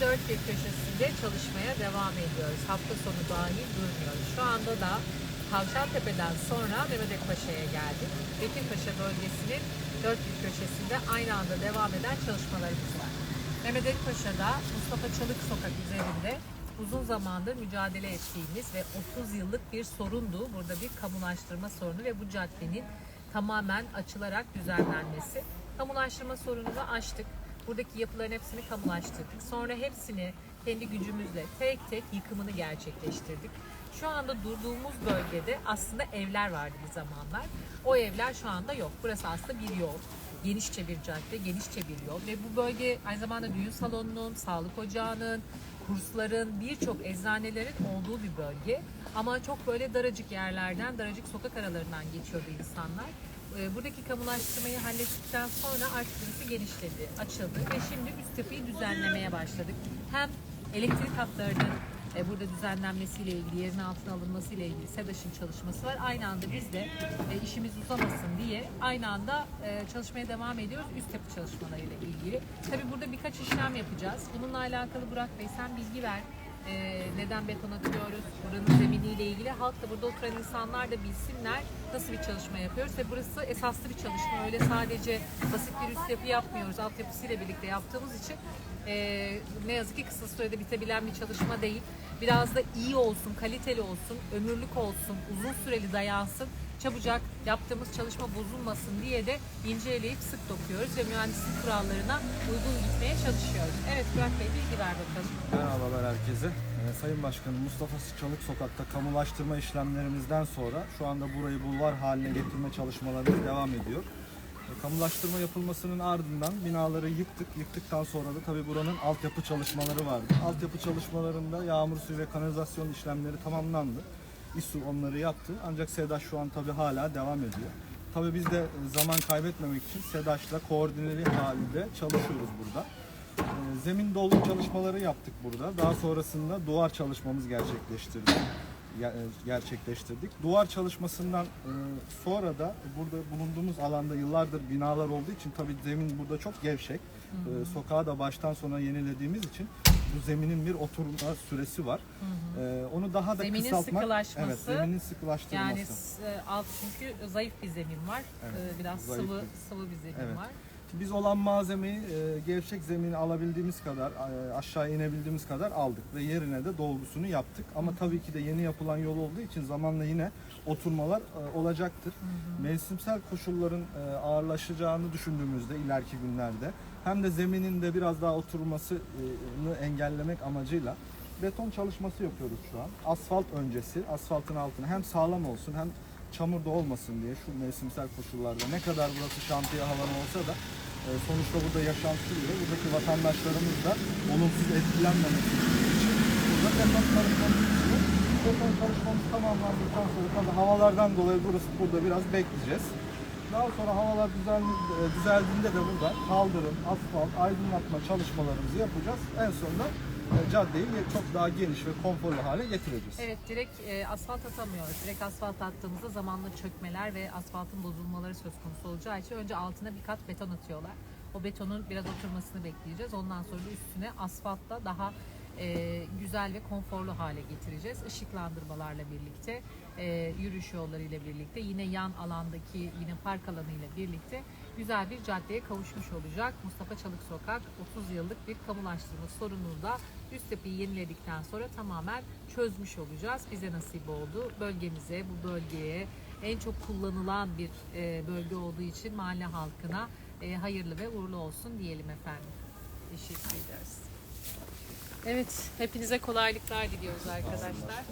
dört bir köşesinde çalışmaya devam ediyoruz. Hafta sonu dahil durmuyoruz. Şu anda da Tavşantepe'den sonra Mehmet Paşa'ya geldik. Bekirpaşa bölgesinin dört bir köşesinde aynı anda devam eden çalışmalarımız var. Mehmet Paşa'da Mustafa Çalık Sokak üzerinde uzun zamandır mücadele ettiğimiz ve 30 yıllık bir sorundu. Burada bir kamulaştırma sorunu ve bu caddenin tamamen açılarak düzenlenmesi. Kamulaştırma sorununu aştık. Buradaki yapıların hepsini kamulaştırdık. Sonra hepsini kendi gücümüzle tek tek yıkımını gerçekleştirdik. Şu anda durduğumuz bölgede aslında evler vardı bir zamanlar. O evler şu anda yok. Burası aslında bir yol. Genişçe bir cadde, genişçe bir yol ve bu bölge aynı zamanda düğün salonunun, sağlık ocağının, kursların, birçok eczanelerin olduğu bir bölge. Ama çok böyle daracık yerlerden, daracık sokak aralarından geçiyordu insanlar. Ee, Buradaki kamulaştırmayı hallettikten sonra artık burası genişledi, açıldı ve şimdi üst yapıyı düzenlemeye başladık. Hem elektrik hatlarının e, burada düzenlenmesiyle ilgili, yerin altına alınmasıyla ilgili SEDAŞ'ın çalışması var. Aynı anda biz de e, işimiz uzamasın diye aynı anda e, çalışmaya devam ediyoruz üst yapı çalışmalarıyla ilgili. Tabii burada birkaç işlem yapacağız. Bununla alakalı Burak Bey sen bilgi ver. E, neden beton atıyoruz, buranın zeminiyle ilgili halk da burada oturan insanlar da bilsinler nasıl bir çalışma yapıyoruz ve burası esaslı bir çalışma. Öyle sadece basit bir üst yapı yapmıyoruz. Altyapısıyla birlikte yaptığımız için e, ne yazık ki kısa sürede bitebilen bir çalışma değil. Biraz da iyi olsun, kaliteli olsun, ömürlük olsun, uzun süreli dayansın, çabucak yaptığımız çalışma bozulmasın diye de inceleyip sık dokuyoruz ve mühendislik kurallarına uygun gitmeye çalışıyoruz. Evet Burak Bey bilgi ver bakalım. Herkese. Ee, Sayın Başkanım Mustafa Çalık Sokak'ta kamulaştırma işlemlerimizden sonra şu anda burayı bulvar haline getirme çalışmalarımız devam ediyor. Ee, Kamulaştırma yapılmasının ardından binaları yıktık. Yıktıktan sonra da tabii buranın altyapı çalışmaları vardı. Altyapı çalışmalarında yağmur suyu ve kanalizasyon işlemleri tamamlandı. İSU onları yaptı. Ancak SEDAŞ şu an tabii hala devam ediyor. Tabii biz de zaman kaybetmemek için SEDAŞ'la koordineli halde çalışıyoruz burada. Ee, Zemin dolgu çalışmaları yaptık burada. Daha sonrasında duvar çalışmamız gerçekleştirdik. Ge- e, gerçekleştirdik. Duvar çalışmasından e, sonra da burada bulunduğumuz alanda yıllardır binalar olduğu için tabii zemin burada çok gevşek. E, Sokağı da baştan sona yenilediğimiz için bu zeminin bir oturma süresi var. E, Onu daha da Zeminin kısaltmak. sıkılaşması, Evet, zeminin sıkılaştırılması. Yani alt çünkü zayıf bir zemin var. Evet, Ee, Biraz zayıf sıvı bir- sıvı bir zemin Evet. var. Biz olan malzemeyi e, gevşek zemini alabildiğimiz kadar e, aşağı inebildiğimiz kadar aldık ve yerine de dolgusunu yaptık. Ama tabii ki de yeni yapılan yol olduğu için zamanla yine oturmalar e, olacaktır. Mevsimsel koşulların e, ağırlaşacağını düşündüğümüzde ileriki günlerde hem de zeminin de biraz daha oturmasını engellemek amacıyla beton çalışması yapıyoruz şu an. Asfalt öncesi, asfaltın altına hem sağlam olsun hem çamur da olmasın diye şu mevsimsel koşullarda ne kadar burası şantiye alanı olsa da e, sonuçta burada yaşam sürüyor. Buradaki vatandaşlarımız da olumsuz etkilenmemesi için burada beton çalışmamız. Beton çalışmamız tamamlandıktan sonra tabii havalardan dolayı burası burada biraz bekleyeceğiz. Daha sonra havalar e, düzeldiğinde de burada kaldırım, asfalt, aydınlatma çalışmalarımızı yapacağız. En sonunda caddeyi çok daha geniş ve konforlu hale getireceğiz. Evet direkt e, asfalt atamıyoruz. Direkt asfalt attığımızda zamanla çökmeler ve asfaltın bozulmaları söz konusu olacağı için önce altına bir kat beton atıyorlar. O betonun biraz oturmasını bekleyeceğiz. Ondan sonra da üstüne asfaltla daha e, güzel ve konforlu hale getireceğiz. Işıklandırmalarla birlikte, e, yürüyüş yollarıyla birlikte, yine yan alandaki yine park alanıyla birlikte güzel bir caddeye kavuşmuş olacak. Mustafa Çalık Sokak 30 yıllık bir kamulaştırma sorununu da üst yapıyı yeniledikten sonra tamamen çözmüş olacağız. Bize nasip oldu. Bölgemize, bu bölgeye en çok kullanılan bir e, bölge olduğu için mahalle halkına e, hayırlı ve uğurlu olsun diyelim efendim. Teşekkür ederiz. Evet, hepinize kolaylıklar diliyoruz arkadaşlar.